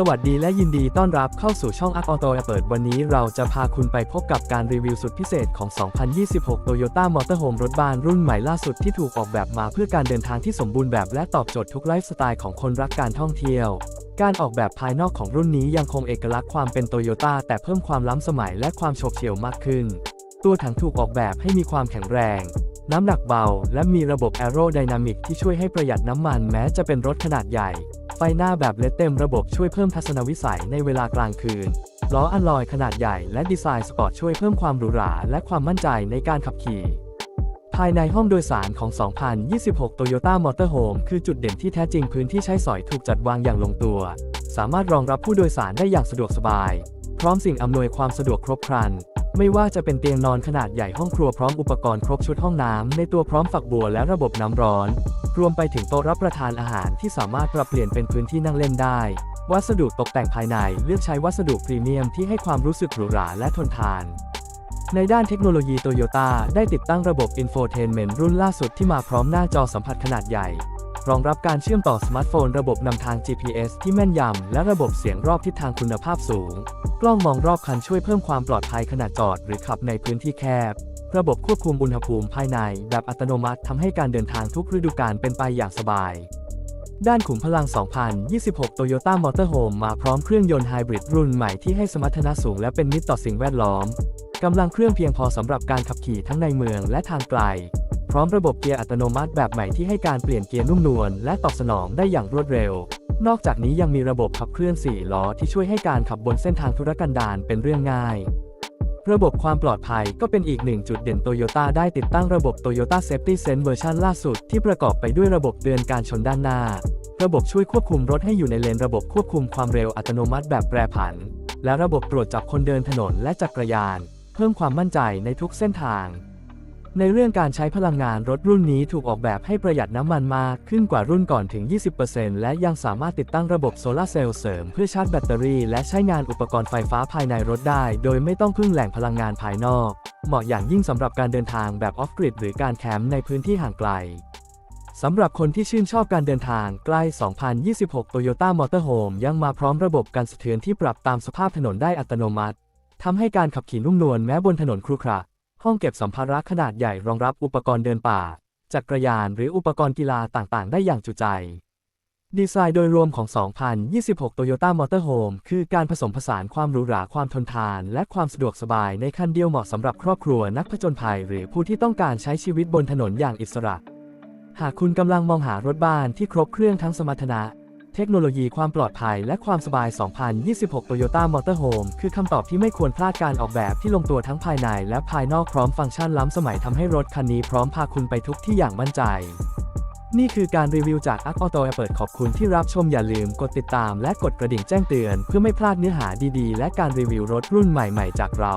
สวัสดีและยินดีต้อนรับเข้าสู่ช่อง a r c Auto เปิดวันนี้เราจะพาคุณไปพบกับการรีวิวสุดพิเศษของ 2026 Toyota Motorhome รถบ้านรุ่นใหม่ล่าสุดที่ถูกออกแบบมาเพื่อการเดินทางที่สมบูรณ์แบบและตอบโจทย์ทุกไลฟ์สไตล์ของคนรักการท่องเที่ยว การออกแบบภายนอกของรุ่นนี้ยังคงเอกลักษณ์ความเป็นโตโยต้าแต่เพิ่มความล้ำสมัยและความโฉบเฉี่ยวมากขึ้น ตัวถังถูกออกแบบให้มีความแข็งแรง น้ำหนักเบา และมีระบบแอโรไดนามิกที่ช่วยให้ประหยัดน้ำมันแม้จะเป็นรถขนาดใหญ่ ไฟหน้าแบบเลดเต็มระบบช่วยเพิ่มทัศนวิสัยในเวลากลางคืน ล้ออัลลอยขนาดใหญ่และดีไซน์สปอร์ตช่วยเพิ่มความหรูหราและความมั่นใจในการขับขี่ ภายในห้องโดยสารของ 2026 Toyota Motorhome คือจุดเด่นที่แท้จริงพื้นที่ใช้สอยถูกจัดวางอย่างลงตัว สามารถรองรับผู้โดยสารได้อย่างสะดวกสบาย พร้อมสิ่งอำนวยความสะดวกครบครัน ไม่ว่าจะเป็นเตียงนอนขนาดใหญ่ห้องครัวพร้อมอุปกรณ์ครบชุดห้องน้ำในตัวพร้อมฝักบัวและระบบน้ำร้อน รวมไปถึงโต๊ะรับประทานอาหารที่สามารถปรับเปลี่ยนเป็นพื้นที่นั่งเล่นได้ วัสดุตกแต่งภายในเลือกใช้วัสดุพรีเมียมที่ให้ความรู้สึกหรูหราและทนทานในด้านเทคโนโลยีโตโยต้าได้ติดตั้งระบบ Infotainment รุ่นล่าสุดที่มาพร้อมหน้าจอสัมผัสขนาดใหญ่ รองรับการเชื่อมต่อสมาร์ทโฟนระบบนำทาง GPS ที่แม่นยำ และระบบเสียงรอบทิศทางคุณภาพสูง กล้องมองรอบคันช่วยเพิ่มความปลอดภัยขณะจอดหรือขับในพื้นที่แคบ ระบบควบคุมอุณหภูมิภายในแบบอัตโนมัติทำให้การเดินทางทุกฤดูกาลเป็นไปอย่างสบาย ด้านขุมพลัง 2026 Toyota Motorhome มาพร้อมเครื่องยนต์ไฮบริดรุ่นใหม่ที่ให้สมรรถนะสูงและเป็นมิตรต่อสิ่งแวดล้อมกำลังเครื่องเพียงพอสำหรับการขับขี่ทั้งในเมืองและทางไกล พร้อมระบบเกียร์อัตโนมัติแบบใหม่ที่ให้การเปลี่ยนเกียร์นุ่มนวลและตอบสนองได้อย่างรวดเร็ว นอกจากนี้ยังมีระบบขับเคลื่อน 4 ล้อที่ช่วยให้การขับบนเส้นทางธุรกันดารเป็นเรื่องง่าย ระบบความปลอดภัยก็เป็นอีกหนึ่งจุดเด่นโตโยต้าได้ติดตั้งระบบ Toyota Safety Sense เวอร์ชันล่าสุดที่ประกอบไปด้วยระบบเตือนการชนด้านหน้า ระบบช่วยควบคุมรถให้อยู่ในเลนระบบควบคุมความเร็วอัตโนมัติแบบแปรผัน และระบบตรวจจับคนเดินถนนและจักรยาน เพิ่มความมั่นใจในทุกเส้นทาง ในเรื่องการใช้พลังงานรถรุ่นนี้ถูกออกแบบให้ประหยัดน้ำมันมากขึ้นกว่ารุ่นก่อนถึง 20%และยังสามารถติดตั้งระบบโซลาร์เซลล์เสริมเพื่อชาร์จแบตเตอรี่และใช้งานอุปกรณ์ไฟฟ้าภายในรถได้ โดยไม่ต้องพึ่งแหล่งพลังงานภายนอก เหมาะอย่างยิ่งสำหรับการเดินทางแบบออฟกริดหรือการแคมป์ในพื้นที่ห่างไกลสำหรับคนที่ชื่นชอบการเดินทางใกล้ 2026 Toyota Motorhome ยังมาพร้อมระบบการสะเทือนที่ปรับตามสภาพถนนได้อัตโนมัติทำให้การขับขี่นุ่มนวลแม้บนถนนครุขระ ห้องเก็บสัมภาระขนาดใหญ่รองรับอุปกรณ์เดินป่า จักรยานหรืออุปกรณ์กีฬาต่างๆ ได้อย่างจุใจ ดีไซน์โดยรวมของ 2026 Toyota Motorhome คือการผสมผสานความหรูหราความทนทาน และความสะดวกสบายในคันเดียวเหมาะสำหรับครอบครัวนักผจญภัย หรือผู้ที่ต้องการใช้ชีวิตบนถนนอย่างอิสระ หากคุณกำลังมองหารถบ้านที่ครบเครื่องทั้งสมรรถนะ เทคโนโลยีความปลอดภัยและความสบาย 2026 Toyota Motorhome คือคำตอบที่ไม่ควรพลาดการออกแบบที่ลงตัวทั้งภายในและภายนอกพร้อมฟังก์ชันล้ำสมัยทำให้รถคันนี้พร้อมพาคุณไปทุกที่อย่างมั่นใจ นี่คือการรีวิวจาก a r c Auto เปิดขอบคุณที่รับชมอย่าลืมกดติดตามและกดกระดิ่งแจ้งเตือน เพื่อไม่พลาดเนื้อหาดีๆ และการรีวิวรถรุ่นใหม่ ๆ จากเรา